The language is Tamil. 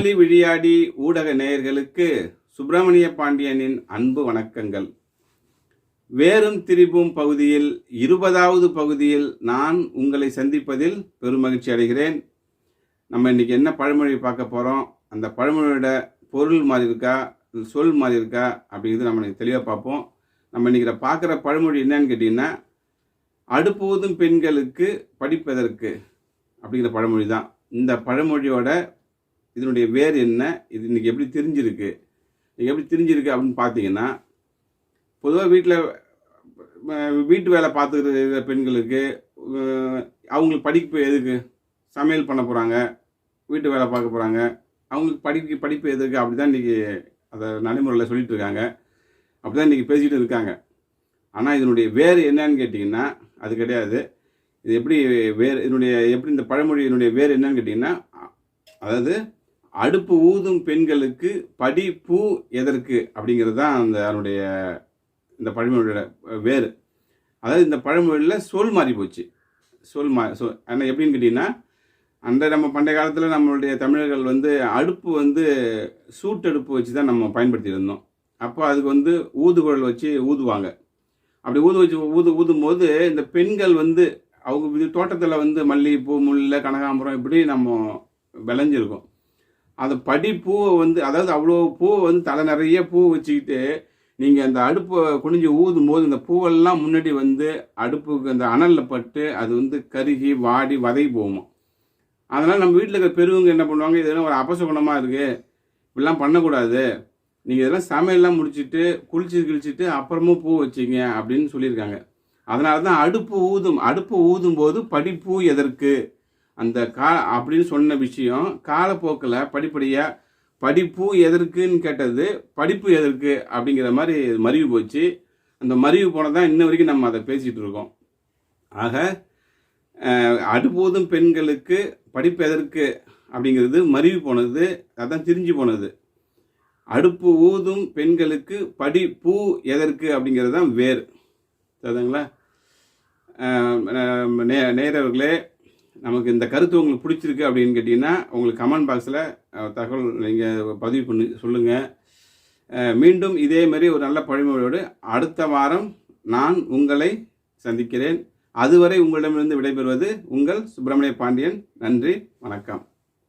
முரளி விழியாடி ஊடக நேயர்களுக்கு சுப்பிரமணிய பாண்டியனின் அன்பு வணக்கங்கள். வேறும் திரிபும் பகுதியில் இருபதாவது பகுதியில் நான் உங்களை சந்திப்பதில் பெருமகிழ்ச்சி அடைகிறேன். நம்ம இன்னைக்கு என்ன பழமொழி பார்க்க போகிறோம் அந்த பழமொழியோட பொருள் மாதிரி இருக்கா? சொல் மாதிரி இருக்கா? அப்படிங்கிறது நம்ம இன்றைக்கி தெளிவாக பார்ப்போம். நம்ம இன்றைக்கி பார்க்குற பழமொழி என்னன்னு கேட்டிங்கன்னா அடுப்போதும் பெண்களுக்கு படிப்பதற்கு அப்படிங்கிற பழமொழி தான் இந்த பழமொழியோட இதனுடைய வேர் என்ன? இது இன்னைக்கு எப்படி தெரிஞ்சிருக்கு? இன்றைக்கி எப்படி தெரிஞ்சிருக்கு அப்படின்னு பார்த்தீங்கன்னா பொதுவாக வீட்டில் வீட்டு வேலை பார்த்துக்கிற பெண்களுக்கு அவங்களுக்கு படிப்பு எதுக்கு? சமையல் பண்ண போகிறாங்க வீட்டு வேலை பார்க்க போகிறாங்க அவங்களுக்கு படிப்பு படிப்பு எதுக்கு? அப்படி தான் இன்றைக்கி அதை நடைமுறையில் சொல்லிட்டு இருக்காங்க. அப்படி தான் இன்றைக்கி பேசிகிட்டு இருக்காங்க. ஆனால் இதனுடைய வேர் என்னன்னு கேட்டிங்கன்னா அது கிடையாது. இது எப்படி வேர் இதனுடைய எப்படி இந்த பழமொழியினுடைய வேர் என்னன்னு கேட்டிங்கன்னா அதாவது அடுப்பு ஊதும் பெண்களுக்கு படி பூ எதற்கு அப்படிங்கிறது தான் அந்த அதனுடைய இந்த பழமொழியோட வேறு. அதாவது இந்த பழமொழியில் சொல் மாறி போச்சு. சொல் மா சொல் ஆனால் எப்படின்னு கேட்டிங்கன்னா அந்த நம்ம பண்டைய காலத்தில் நம்மளுடைய தமிழர்கள் வந்து அடுப்பு வந்து சூட்டடுப்பு வச்சு தான் நம்ம பயன்படுத்தி இருந்தோம். அப்போ அதுக்கு வந்து ஊதுகுழல் வச்சு ஊதுவாங்க. அப்படி ஊது வச்சு ஊது ஊதும் போது இந்த பெண்கள் வந்து அவங்க இது தோட்டத்தில் வந்து மல்லிகைப்பூ முல்லை கனகாம்பரம் இப்படி நம்ம விளைஞ்சிருக்கோம். அந்த படி பூவை வந்து அதாவது அவ்வளோ பூவை வந்து தலை நிறைய பூ வச்சுக்கிட்டு நீங்கள் அந்த அடுப்பை குனிஞ்சு ஊதும் போது இந்த பூவெல்லாம் முன்னாடி வந்து அடுப்புக்கு அந்த அனலில் பட்டு அது வந்து கருகி வாடி வதை போகுமா. அதனால் நம்ம வீட்டில் இருக்கிற பெருவங்க என்ன பண்ணுவாங்க இதெல்லாம் ஒரு அபசகுணமாக இருக்குது இப்படிலாம் பண்ணக்கூடாது. நீங்கள் இதெல்லாம் சமையல்லாம் முடிச்சுட்டு குளிச்சு கிழிச்சிட்டு அப்புறமும் பூ வச்சிங்க அப்படின்னு சொல்லியிருக்காங்க. அதனால தான் அடுப்பு ஊதும் அடுப்பு ஊதும் போது படிப்பூ எதற்கு? அந்த கா அப்படின்னு சொன்ன விஷயம் காலப்போக்கில் படிப்படியாக படிப்பு எதற்குன்னு கேட்டது படிப்பு எதற்கு அப்படிங்கிற மாதிரி மறிவு போச்சு. அந்த மறிவு போனதான் இன்ன வரைக்கும் நம்ம அதை பேசிகிட்டு இருக்கோம். ஆக அடுப்போதும் பெண்களுக்கு படிப்பு எதற்கு அப்படிங்கிறது மறிவு போனது அதான் திரிஞ்சு போனது. அடுப்பு ஊதும் பெண்களுக்கு படி பூ எதற்கு அப்படிங்கிறது தான் வேறு. சரிங்களா நே நேரர்களே நமக்கு இந்த கருத்து உங்களுக்கு பிடிச்சிருக்கு அப்படின்னு கேட்டிங்கன்னா உங்களுக்கு கமெண்ட் பாக்ஸில் தகவல் நீங்கள் பதிவு பண்ணி சொல்லுங்கள் மீண்டும் இதே மாதிரி ஒரு நல்ல பழிமொழியோடு அடுத்த வாரம் நான் உங்களை சந்திக்கிறேன். அதுவரை உங்களிடமிருந்து விடைபெறுவது உங்கள் சுப்பிரமணிய பாண்டியன். நன்றி வணக்கம்.